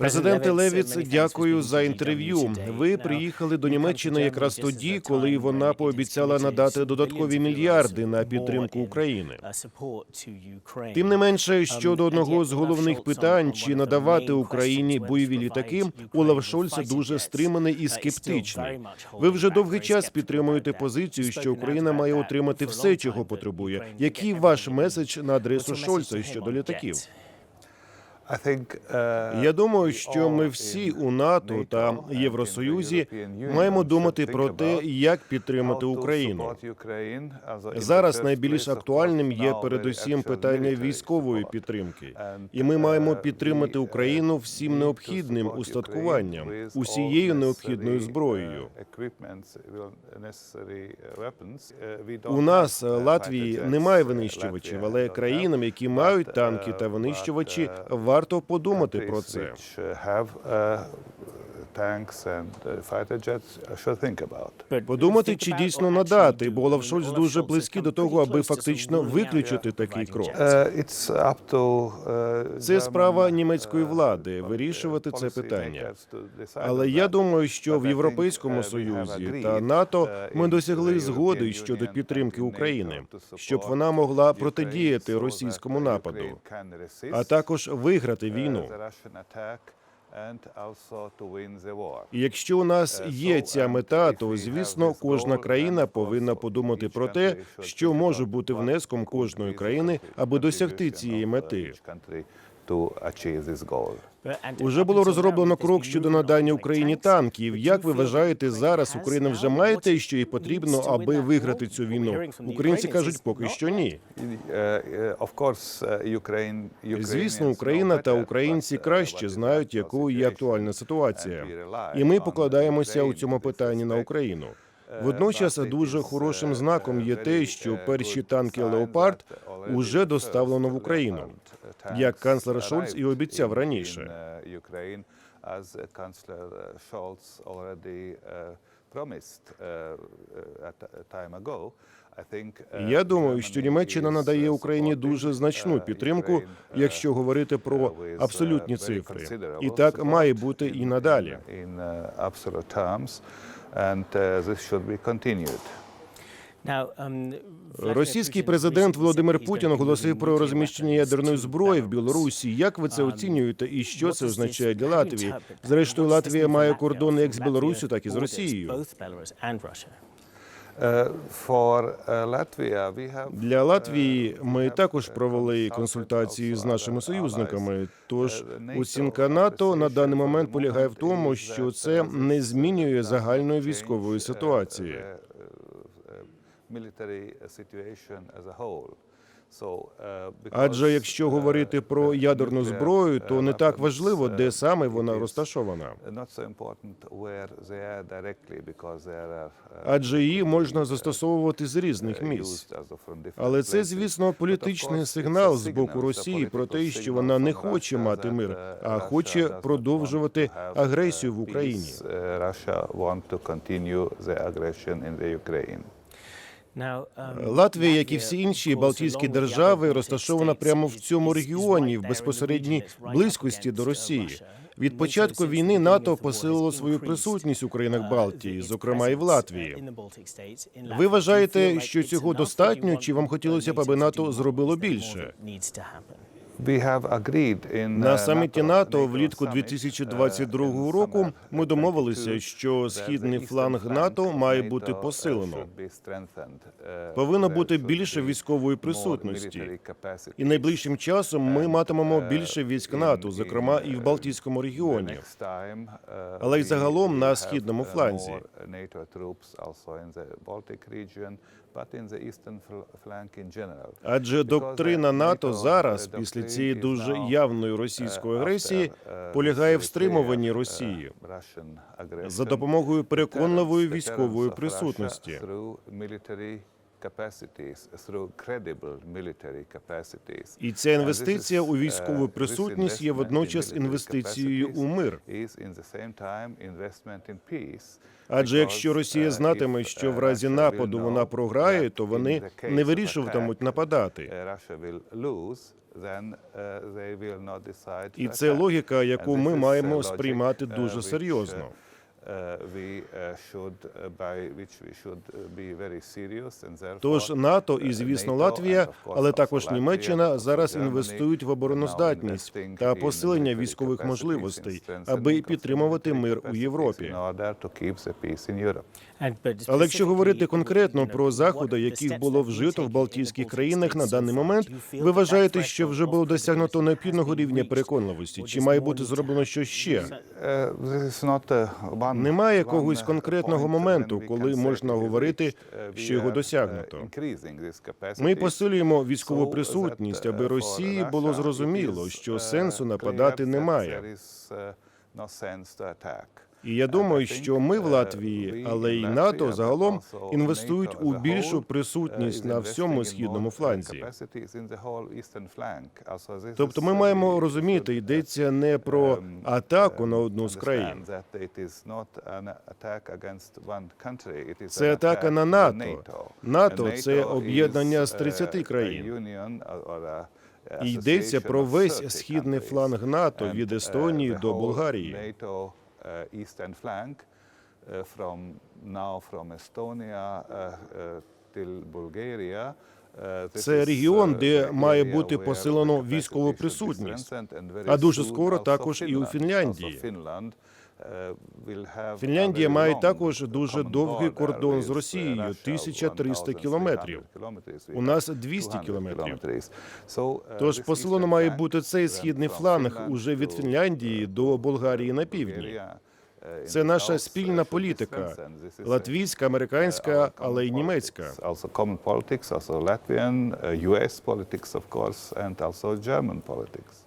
Президенте Левіц, дякую за інтерв'ю. Ви приїхали до Німеччини якраз тоді, коли вона пообіцяла надати додаткові мільярди на підтримку України. Тим не менше, щодо одного з головних питань, чи надавати Україні бойові літаки, Олаф Шольц дуже стриманий і скептичний. Ви вже довгий час підтримуєте позицію, що Україна має отримати все, чого потребує. Який ваш меседж на адресу Шольца щодо літаків? Я думаю, що ми всі у НАТО та Євросоюзі маємо думати про те, як підтримати Україну. Зараз найбільш актуальним є передусім питання військової підтримки, і ми маємо підтримати Україну всім необхідним устаткуванням, усією необхідною зброєю. У нас Латвії немає винищувачів, але країнам, які мають танки та винищувачі, варто подумати про це. Подумати, чи дійсно надати, бо Олаф Шольц дуже близький до того, аби фактично виключити такий крок. Це справа німецької влади вирішувати це питання. Але я думаю, що в Європейському Союзі та НАТО ми досягли згоди щодо підтримки України, щоб вона могла протидіяти російському нападу, а також виграти війну. І якщо у нас є ця мета, то звісно кожна країна повинна подумати про те, що може бути внеском кожної країни, аби досягти цієї мети. Уже було розроблено крок щодо надання Україні танків. Як ви вважаєте, зараз Україна вже має те, що їй потрібно, аби виграти цю війну? Українці кажуть, поки що ні. Звісно, Україна та українці краще знають, якою є актуальна ситуація, і ми покладаємося у цьому питанні на Україну. Водночас дуже хорошим знаком є те, що перші танки Леопард уже доставлено в Україну, як канцлер Шольц і обіцяв раніше. Я думаю, що Німеччина надає Україні дуже значну підтримку, якщо говорити про абсолютні цифри, і так має бути і надалі. Російський президент Володимир Путін оголосив про розміщення ядерної зброї в Білорусі. Як ви це оцінюєте, і що це означає для Латвії? Зрештою, Латвія має кордони як з Білорусю, так і з Росією. Для Латвії ми також провели консультації з нашими союзниками. Тож оцінка НАТО на даний момент полягає в тому, що це не змінює загальної військової ситуації. Адже якщо говорити про ядерну зброю, то не так важливо, де саме вона розташована. Адже її можна застосовувати з різних місць. Але це, звісно, політичний сигнал з боку Росії про те, що вона не хоче мати мир, а хоче продовжувати агресію в Україні. Латвія, як і всі інші Балтійські держави, розташована прямо в цьому регіоні, в безпосередній близькості до Росії. Від початку війни НАТО посилило свою присутність у країнах Балтії, зокрема і в Латвії. Ви вважаєте, що цього достатньо, чи вам хотілося б, аби НАТО зробило більше? На саміті НАТО влітку 2022 року ми домовилися, що східний фланг НАТО має бути посилено. Повинно бути більше військової присутності. І найближчим часом ми матимемо більше військ НАТО, зокрема і в Балтійському регіоні. Але й загалом на східному фланзі. Адже доктрина НАТО зараз, після цієї дуже явної російської агресії, полягає в стримуванні Росії. За допомогою переконливої військової присутності. І ця інвестиція у військову присутність є водночас інвестицією у мир. Адже якщо Росія знатиме, що в разі нападу вона програє, то вони не вирішуватимуть нападати. І це логіка, яку ми маємо сприймати дуже серйозно. Тож НАТО і, звісно, Латвія, але також Німеччина зараз інвестують в обороноздатність та посилення військових можливостей, аби підтримувати мир у Європі. Але якщо говорити конкретно про заходи, яких було вжито в Балтійських країнах на даний момент, ви вважаєте, що вже було досягнуто необхідного рівня переконливості? Чи має бути зроблено щось ще? Немає якогось конкретного моменту, коли можна говорити, що його досягнуто. Ми посилюємо військову присутність, аби Росії було зрозуміло, що сенсу нападати немає. І я думаю, що ми в Латвії, але й НАТО загалом інвестують у більшу присутність на всьому східному фланзі. Тобто, ми маємо розуміти, йдеться не про атаку на одну з країн. Це атака на НАТО. НАТО це об'єднання з 30 країн. І йдеться про весь східний фланг НАТО від Естонії до Болгарії. Eastern flank uh, from now from Estonia uh, uh, till Bulgaria. Uh, Це регіон, uh, де має бути посилено військову присутність. А дуже скоро також і у. Фінляндії. Uh, a Фінляндія має також дуже довгий кордон з uh, Росією Russia, 1300 кілометрів. 1300 У нас have 200 200 кілометрів. uh, Тож посилено має бути цей східний фланг уже від Фінляндії до Болгарії на півдні. Це наша спільна політика латвійська, американська, але й німецька.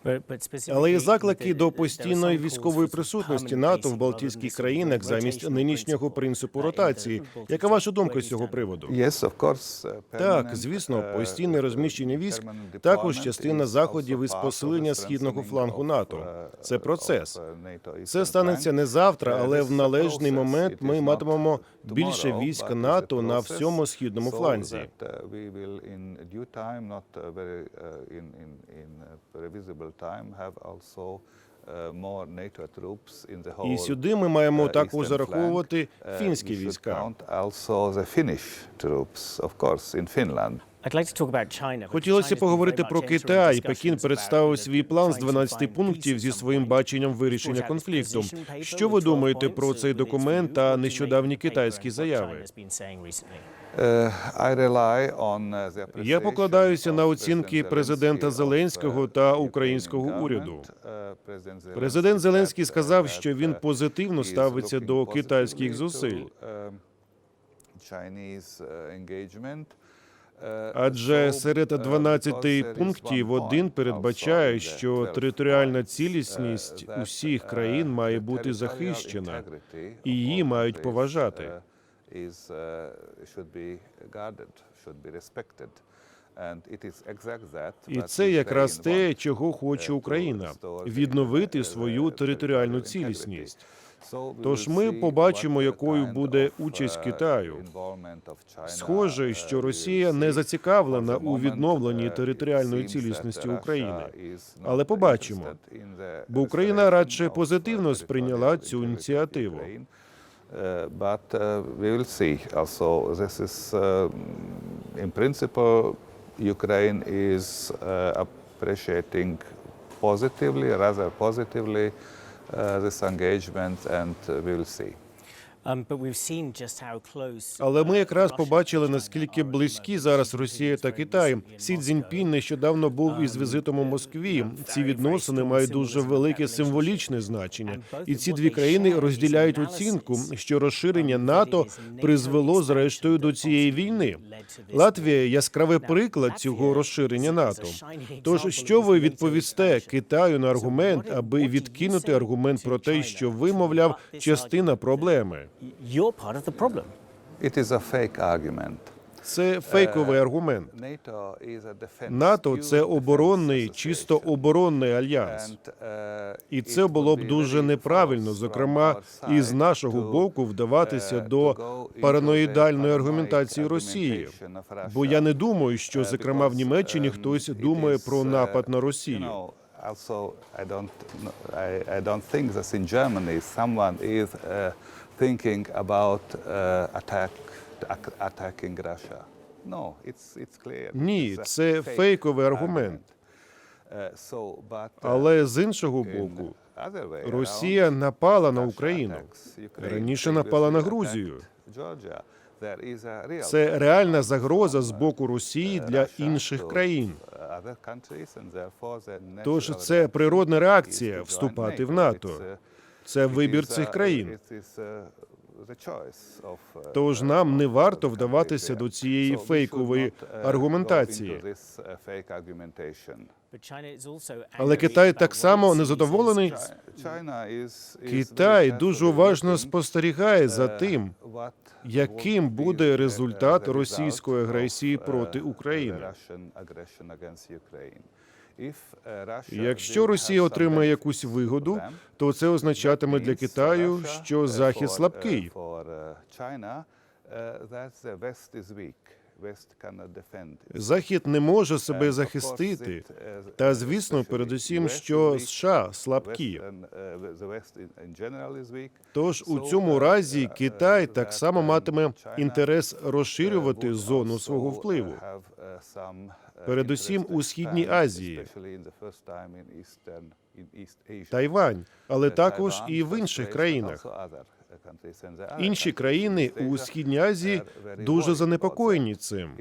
Uh. Але є заклики до постійної військової присутності НАТО в Балтійських країнах замість нинішнього принципу ротації. Яка ваша думка з цього приводу? Uh, Так, звісно, uh, постійне розміщення військ також частина заходів із посилення східного флангу НАТО. uh, Це процес. uh, Це станеться не завтра, але в належний момент ми матимемо більше військ НАТО на всьому східному фланзі. uh, uh, uh, uh, uh, І сюди ми маємо uh, також зараховувати. Uh, фінські війська. Хотілося поговорити про Китай. Пекін представив свій план з 12 пунктів зі своїм баченням вирішення конфлікту. Що ви думаєте про цей документ та нещодавні китайські заяви? Uh, uh, Я покладаюся на оцінки президента Зеленського та uh, українського уряду. Uh, Президент Зеленський сказав, uh, що він uh, позитивно ставиться до китайських зусиль. Um, uh. Uh, Адже серед uh, 12 because there is пунктів один передбачає, що 12 територіальна цілісність uh, усіх uh, країн має бути захищена, і її мають поважати. uh, uh, І це якраз те, чого хоче Україна відновити uh, свою територіальну цілісність. Тож ми побачимо, якою буде участь uh, Китаю. Схоже, uh, що Росія не зацікавлена у відновленні uh, територіальної цілісності України. Але побачимо. Бо Україна радше uh, позитивно сприйняла цю ініціативу. Uh, But uh, we will see. Also, this is, uh, in principle, Ukraine is uh, appreciating positively, rather positively, uh, Uh, this engagement and uh, we'll see. Але ми якраз побачили, наскільки близькі зараз Росія та Китай. Сі Цзіньпін нещодавно був із візитом у Москві. Ці відносини мають дуже велике символічне значення, і ці дві країни розділяють оцінку, що розширення НАТО призвело зрештою до цієї війни. Латвія яскравий приклад цього розширення НАТО. Тож, що ви відповісте Китаю на аргумент, аби відкинути аргумент про те, що ви, мовляв, частина проблеми? You're part of the problem. It is a fake argument. Це фейковий аргумент. NATO is a defense, НАТО це оборонний, чисто оборонний альянс. Uh, І це було б дуже неправильно, зокрема, із side нашого боку вдаватися uh, до параноїдальної аргументації Росії. Бо я не думаю, що, Uh, зокрема, в Німеччині um, хтось думає is, про uh, напад на Росію. also, I don't, I, I don't think that in Germany someone is uh, thinking about uh, attack, ac- attacking Russia. No, it's, it's clear. Ні, це фейковий аргумент. Uh, uh, Але з іншого боку, Росія напала на Україну. Раніше напала на Грузію. Це реальна загроза з боку Росії для інших країн. uh, Тож це природна реакція вступати в. НАТО. Це вибір цих країн. uh, Тож нам не варто вдаватися до цієї фейкової uh, аргументації. uh. Але Китай так само незадоволений. Китай дуже уважно спостерігає за тим, яким буде результат російської агресії проти України. Uh, Якщо Росія отримає якусь вигоду, то це означатиме для Китаю, що uh, Захід uh, слабкий. uh, uh. Захід не може себе захистити. uh, Та звісно, передусім, що США слабкі. Uh. Тож у цьому uh, разі uh, Китай так само um, матиме інтерес uh, розширювати зону свого uh, впливу. Uh, uh, Передусім у Східній Азії. Тайвань, але Uh, також і в інших країнах. uh, Інші країни у Східній Азії дуже занепокоєні цим.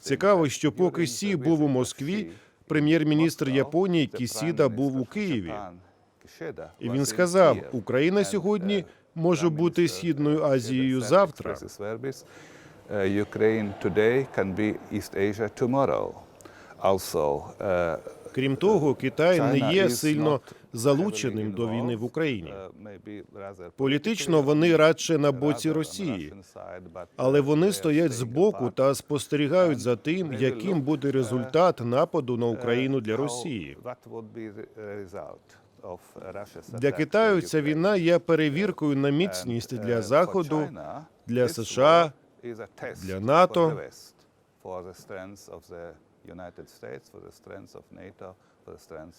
Цікаво, що поки Сі був у Москві, прем'єр-міністр Японії Кісіда був у Києві. І він сказав. Україна сьогодні uh, може бути східною uh, Азією завтра. Uh, Ukraine today can be East Asia tomorrow. Also, uh, Крім того, Китай не є сильно залученим до війни в Україні. uh, Політично вони радше на боці Росії, але uh, вони стоять збоку apart. та спостерігають за тим, яким буде uh, результат нападу на Україну для Uh, Росії. Для Китаю ця війна є перевіркою на міцність uh, для Заходу, для США, для НАТО.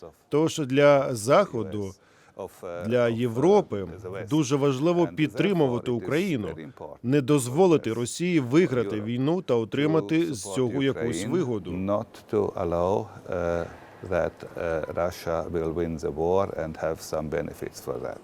of Тож для Заходу, uh, для uh, Європи дуже важливо підтримувати Україну, не дозволити Росії виграти війну та отримати з цього якусь вигоду. Uh, that uh, Russia will win the war and have some benefits for that.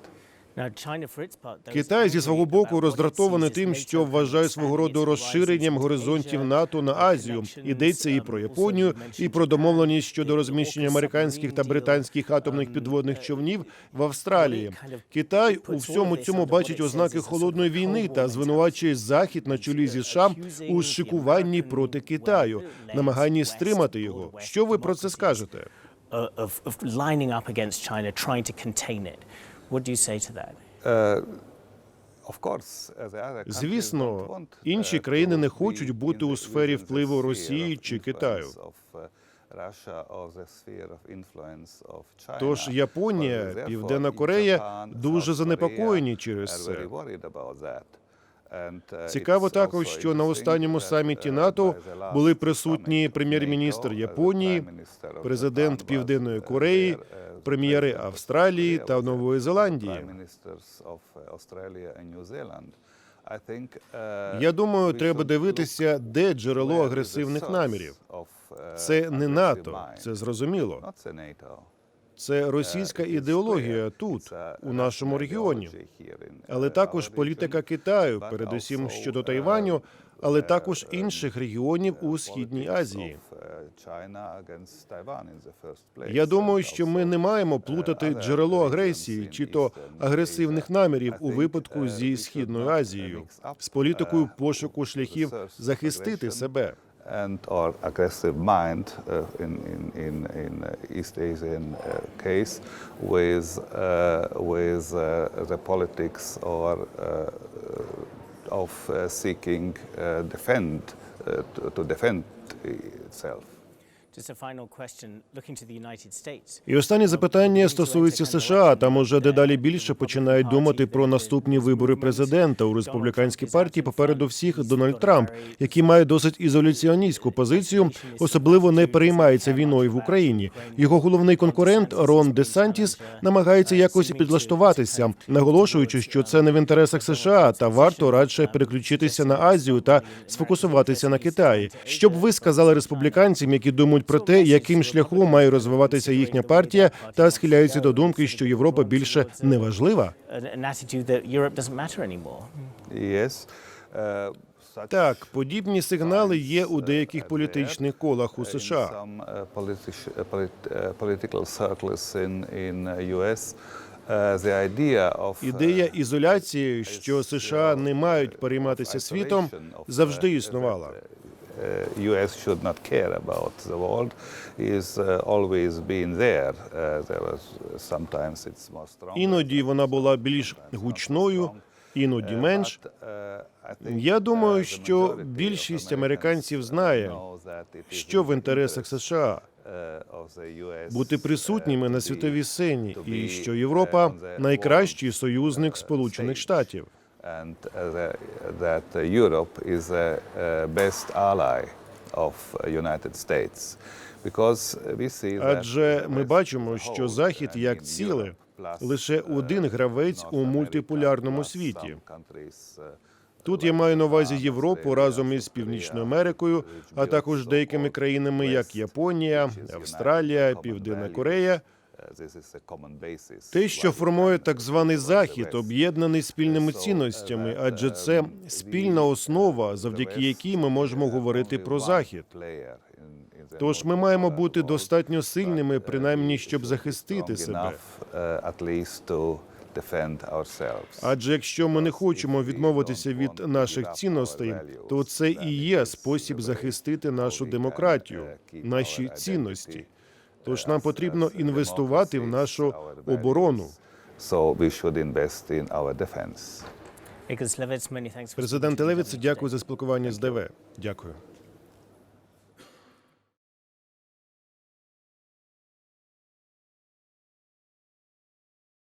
Китай зі свого боку роздратований тим, що вважає свого роду розширенням горизонтів НАТО на Азію. Йдеться і про Японію, і про домовленість щодо розміщення американських та британських атомних підводних човнів в Австралії. Китай у всьому цьому бачить ознаки холодної війни та звинувачує Захід на чолі зі США у шикуванні проти Китаю, намаганні стримати його. Що ви про це скажете? Uh. What do you say to that? Uh, uh, Звісно, інші uh, країни не хочуть бути у сфері впливу Росії чи Китаю. uh. Тож Японія, Південна Корея дуже занепокоєні через це. uh, Цікаво також, що на останньому саміті uh, НАТО були присутні прем'єр-міністр uh, Японії, президент Південної uh, Кореї, uh, прем'єри Австралії та Нової Зеландії. Uh, uh, Я думаю, треба дивитися, де джерело агресивних намірів. uh, Це не НАТО, це зрозуміло. Це російська is ідеологія тут, у нашому регіоні. Але також політика. Китаю, передусім щодо Тайваню, але також інших регіонів у Східній Азії. Я думаю, що ми не маємо плутати джерело агресії чи то агресивних намірів у випадку зі Східною Азією з політикою пошуку шляхів захистити себе. And or aggressive mind uh, in, in, in, in uh, East Asian uh, case with, uh, with uh, the politics or uh, of seeking defend to, to defend itself. І останнє запитання стосується США. Там уже дедалі більше починають думати про наступні вибори президента. У республіканській партії. Попереду всіх Дональд Трамп, який має досить ізоляціоністську позицію, особливо не переймається війною в Україні. Його головний конкурент Рон Де Сантіс намагається якось підлаштуватися, наголошуючи, що це не в інтересах США, та варто радше переключитися на Азію та сфокусуватися на Китаї. Що б ви сказали республіканцям, які думають про те, яким шляхом має розвиватися їхня партія, та схиляються до думки, що Європа більше не важлива? Yes. Uh, Так, подібні сигнали є у деяких політичних колах у США. Ідея ізоляції, що США не мають перейматися світом, завжди існувала. Uh, US should not care about the world is uh, always been there. Uh, there was sometimes it's more strong. Іноді вона була більш гучною, іноді менш. Я думаю, що більшість американців знає, що в інтересах США бути присутніми на світовій сцені, і що Європа найкращий союзник Сполучених Штатів. And uh, the, that uh, Europe is the uh, best ally of United States. Because we see that Адже ми бачимо, що Захід як ціле лише один гравець у North мультиполярному світі. Тут я маю на увазі Європу разом із Північною Америкою, а також деякими країнами, як Японія, Австралія, Південна Корея. Uh, basis. Те, що формує так званий захід, об'єднаний спільними uh, цінностями, адже uh, це спільна основа, завдяки якій ми можемо говорити про захід. Тож ми маємо бути достатньо сильними, принаймні, щоб захистити себе. uh, Адже якщо ми не хочемо відмовитися від наших цінностей, то це і є спосіб захистити нашу демократію, наші цінності. Тож нам потрібно інвестувати в нашу оборону. Президент Левіц, дякую за спілкування з ДВ. Дякую.